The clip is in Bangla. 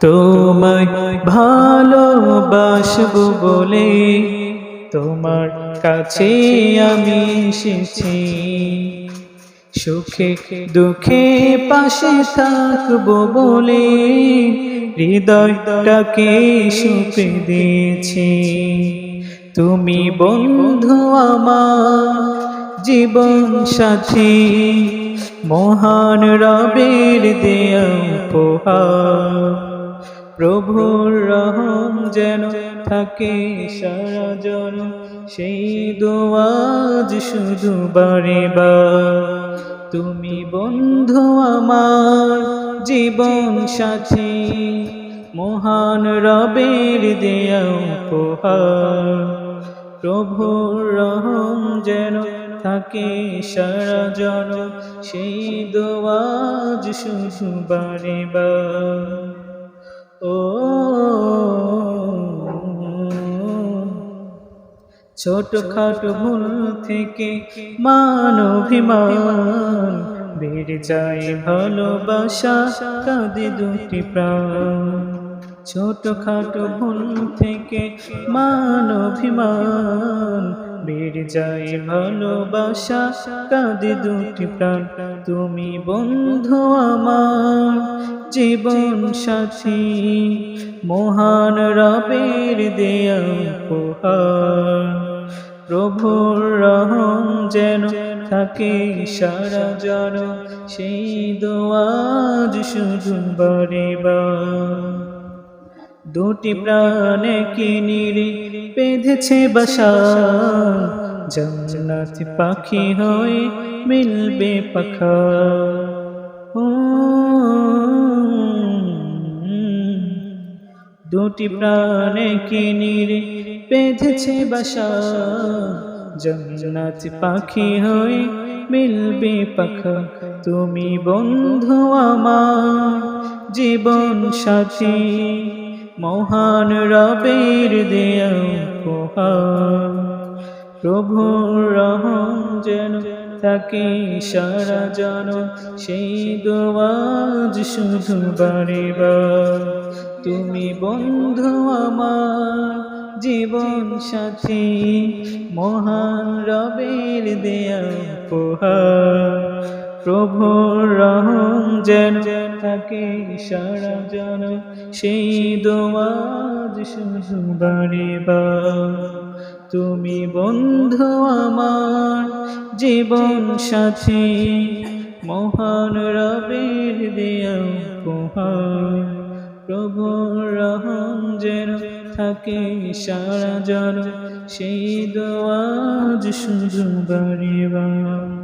তোমায় ভালোবাসব বলে তোমার কাছে আমি এসেছি। সুখে, দুঃখে পাশে থাকব বলে হৃদয়টাকে সুপে দিয়েছি। তুমি বন্ধু আমার জীবন সাথী, মহান রবের দেয়া উপহার। প্রভুর রহম যেন থাকে সারা জন, সেই দোয়াজ শুধু বারে তুমি বন্ধু আমার, জীবন সাথী, মহান রবের দেয়া উপহার। প্রভুর রহম যেন থাকে সারা সেই দোয়াজ শুধু বারে বার ছোট খাটো ভুল থেকে মান অভিমান বেড়ে যায় ভালোবাসা, কাঁদে দুটি প্রাণ। ছোট খাটো ভুল থেকে মান অভিমান বেড়ে যায় ভালোবাসা, কাঁদে দুটি প্রাণ। তুমি বন্ধু আমার, জীবন সাথী, মহান রবের দেয়া উপহার। প্রভুর রহম যেন থাকে সারা জন, সেই দোয়াজ শুধু বারে বার দুটি প্রাণে কিনিরে বেঁধেছে বাসা? জান্নাত পাখি হয়ে মিলবে পাখা। দুটি প্রাণে কিনিরে বেঁধেছে বাসা। জান্নাত পাখি হয়ে মিলবে পাখা। তুমি বন্ধু আমার জীবন সাথী। মহান রবের দেয়া প্রভুর রহম যেন থাকে সারা জন সেই দোয়াজ শুধু বারে বার তুমি বন্ধু আমার জীবন সাথী, মহান রবের দেয়া উপহার। প্রভুর রহম যেন থাকে সারা জন সেই দোয়াজ শুধু বারে তুমি বন্ধু আমার, জীবন সাথী, মহান রবের দেয়া উপহার। প্রভুর রহম যেন থাকে সারা জন সেই দোয়াজ শুধু বারে বার